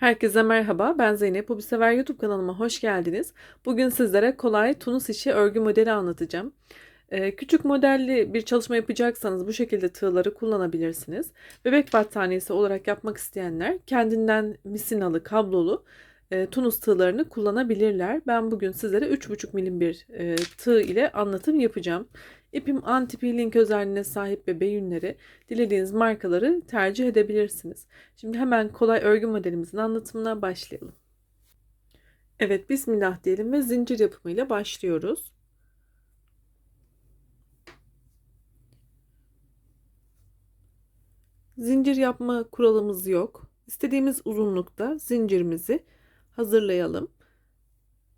Herkese merhaba, ben Zeynep. Bu bir sefer YouTube kanalıma hoş geldiniz. Bugün sizlere kolay Tunus işi örgü modeli anlatacağım. Ee, küçük modelli bir çalışma yapacaksanız bu şekilde tığları kullanabilirsiniz. Bebek battaniyesi olarak yapmak isteyenler kendinden misinalı, kablolu e, Tunus tığlarını kullanabilirler. Ben bugün sizlere 3,5 milim bir e, tığ ile anlatım yapacağım. İpim anti-peeling özelliğine sahip bebe yünleri dilediğiniz markaları tercih edebilirsiniz. Şimdi hemen kolay örgü modelimizin anlatımına başlayalım. Evet bismillah diyelim ve zincir yapımıyla başlıyoruz. Zincir yapma kuralımız yok. İstediğimiz uzunlukta zincirimizi hazırlayalım.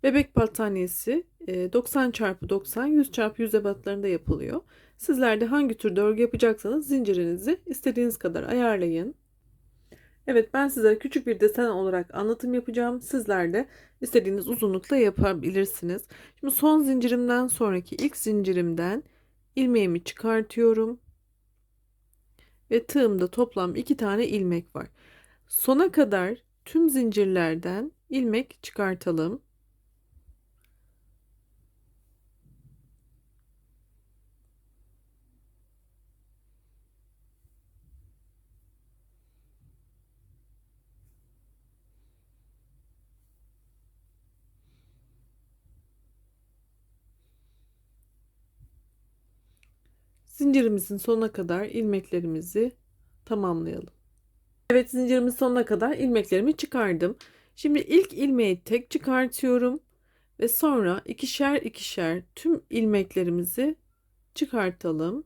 Bebek battaniyesi 90 x 90 100 x 100 ebatlarında yapılıyor. Sizler de hangi tür örgü yapacaksanız zincirinizi istediğiniz kadar ayarlayın. Evet ben size küçük bir desen olarak anlatım yapacağım. Sizler de istediğiniz uzunlukla yapabilirsiniz. Şimdi son zincirimden sonraki ilk zincirimden ilmeğimi çıkartıyorum. Ve tığımda toplam iki tane ilmek var. Sona kadar tüm zincirlerden ilmek çıkartalım. Zincirimizin sonuna kadar ilmeklerimizi tamamlayalım. Evet zincirimin sonuna kadar ilmeklerimi çıkardım. Şimdi ilk ilmeği tek çıkartıyorum ve sonra ikişer ikişer tüm ilmeklerimizi çıkartalım.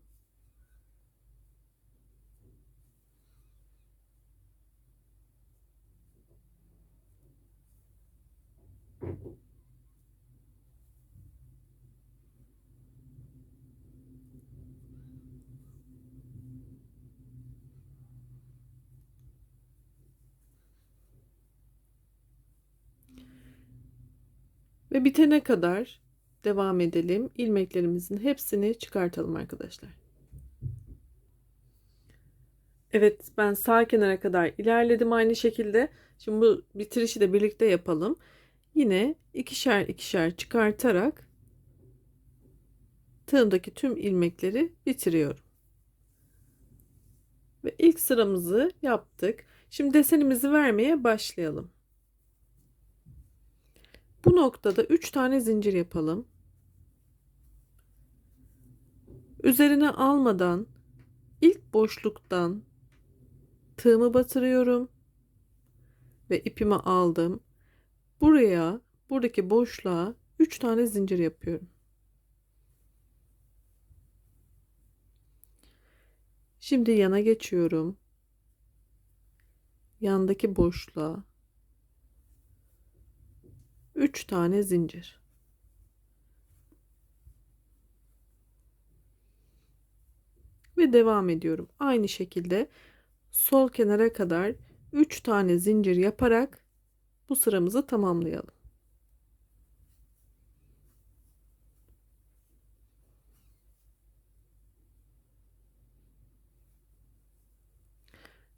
Ve bitene kadar devam edelim. İlmeklerimizin hepsini çıkartalım arkadaşlar. Evet ben sağ kenara kadar ilerledim aynı şekilde. Şimdi bu bitirişi de birlikte yapalım. Yine ikişer ikişer çıkartarak tığımdaki tüm ilmekleri bitiriyorum. Ve ilk sıramızı yaptık. Şimdi desenimizi vermeye başlayalım. Bu noktada 3 tane zincir yapalım. Üzerine almadan ilk boşluktan tığımı batırıyorum ve ipimi aldım. Buraya, buradaki boşluğa 3 tane zincir yapıyorum. Şimdi yana geçiyorum. Yandaki boşluğa 3 tane zincir. Ve devam ediyorum. Aynı şekilde sol kenara kadar 3 tane zincir yaparak bu sıramızı tamamlayalım.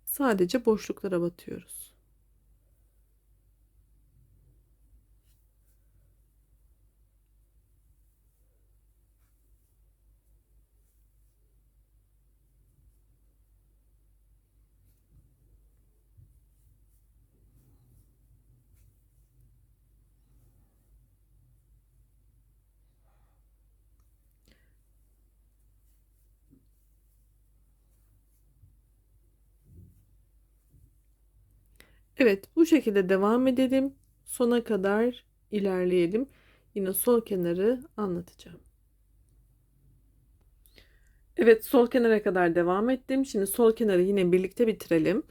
Sadece boşluklara batıyoruz. Evet bu şekilde devam edelim. Sona kadar ilerleyelim. Yine sol kenarı anlatacağım. Evet sol kenara kadar devam ettim. Şimdi sol kenarı yine birlikte bitirelim.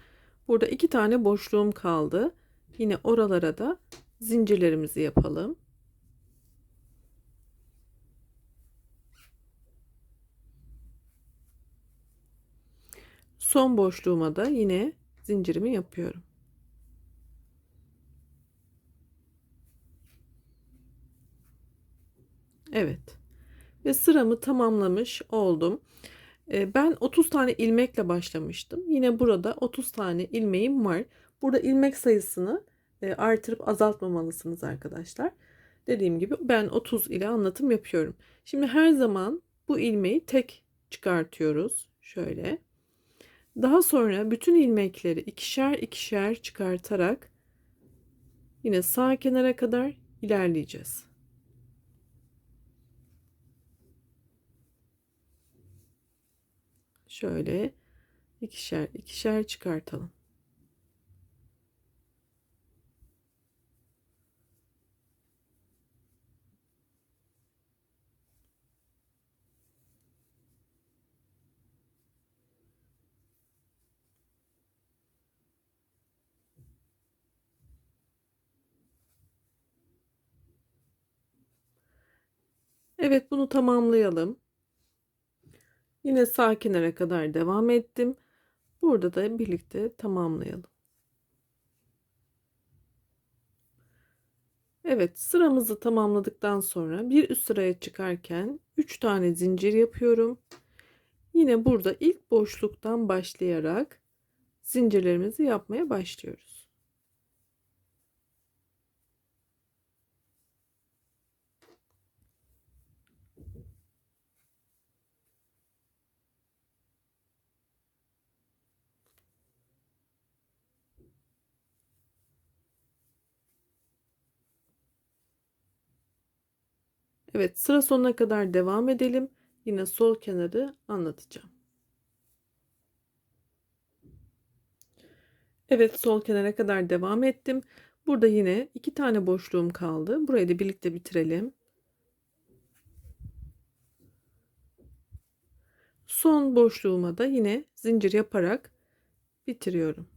Burada iki tane boşluğum kaldı. Yine oralara da zincirlerimizi yapalım. Son boşluğuma da yine zincirimi yapıyorum. Evet. Ve sıramı tamamlamış oldum. Ee, ben 30 tane ilmekle başlamıştım. Yine burada 30 tane ilmeğim var. Burada ilmek sayısını e, artırıp azaltmamalısınız arkadaşlar. Dediğim gibi ben 30 ile anlatım yapıyorum. Şimdi her zaman bu ilmeği tek çıkartıyoruz. Şöyle. Daha sonra bütün ilmekleri ikişer ikişer çıkartarak yine sağ kenara kadar ilerleyeceğiz. Şöyle ikişer ikişer çıkartalım. Evet bunu tamamlayalım. Yine sağ kenara kadar devam ettim. Burada da birlikte tamamlayalım. Evet sıramızı tamamladıktan sonra bir üst sıraya çıkarken 3 tane zincir yapıyorum. Yine burada ilk boşluktan başlayarak zincirlerimizi yapmaya başlıyoruz. Evet sıra sonuna kadar devam edelim. Yine sol kenarı anlatacağım. Evet sol kenara kadar devam ettim. Burada yine iki tane boşluğum kaldı. Burayı da birlikte bitirelim. Son boşluğuma da yine zincir yaparak bitiriyorum.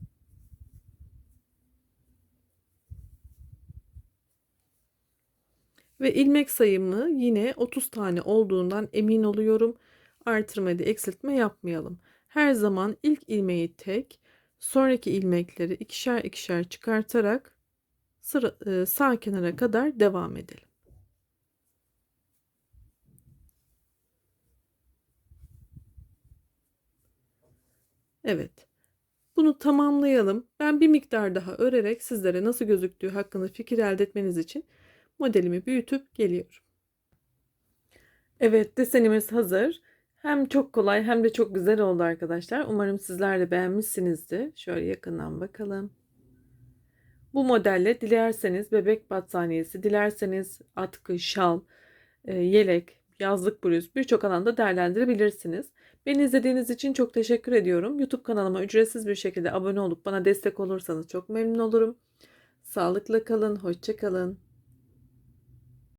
Ve ilmek sayımı yine 30 tane olduğundan emin oluyorum. Artırma da eksiltme yapmayalım. Her zaman ilk ilmeği tek, sonraki ilmekleri ikişer ikişer çıkartarak sıra, e, sağ kenara kadar devam edelim. Evet. Bunu tamamlayalım. Ben bir miktar daha örerek sizlere nasıl gözüktüğü hakkında fikir elde etmeniz için modelimi büyütüp geliyorum. Evet desenimiz hazır. Hem çok kolay hem de çok güzel oldu arkadaşlar. Umarım sizler de beğenmişsinizdir. Şöyle yakından bakalım. Bu modelle dilerseniz bebek battaniyesi, dilerseniz atkı, şal, e, yelek, yazlık bluz birçok alanda değerlendirebilirsiniz. Beni izlediğiniz için çok teşekkür ediyorum. YouTube kanalıma ücretsiz bir şekilde abone olup bana destek olursanız çok memnun olurum. Sağlıkla kalın, hoşça kalın.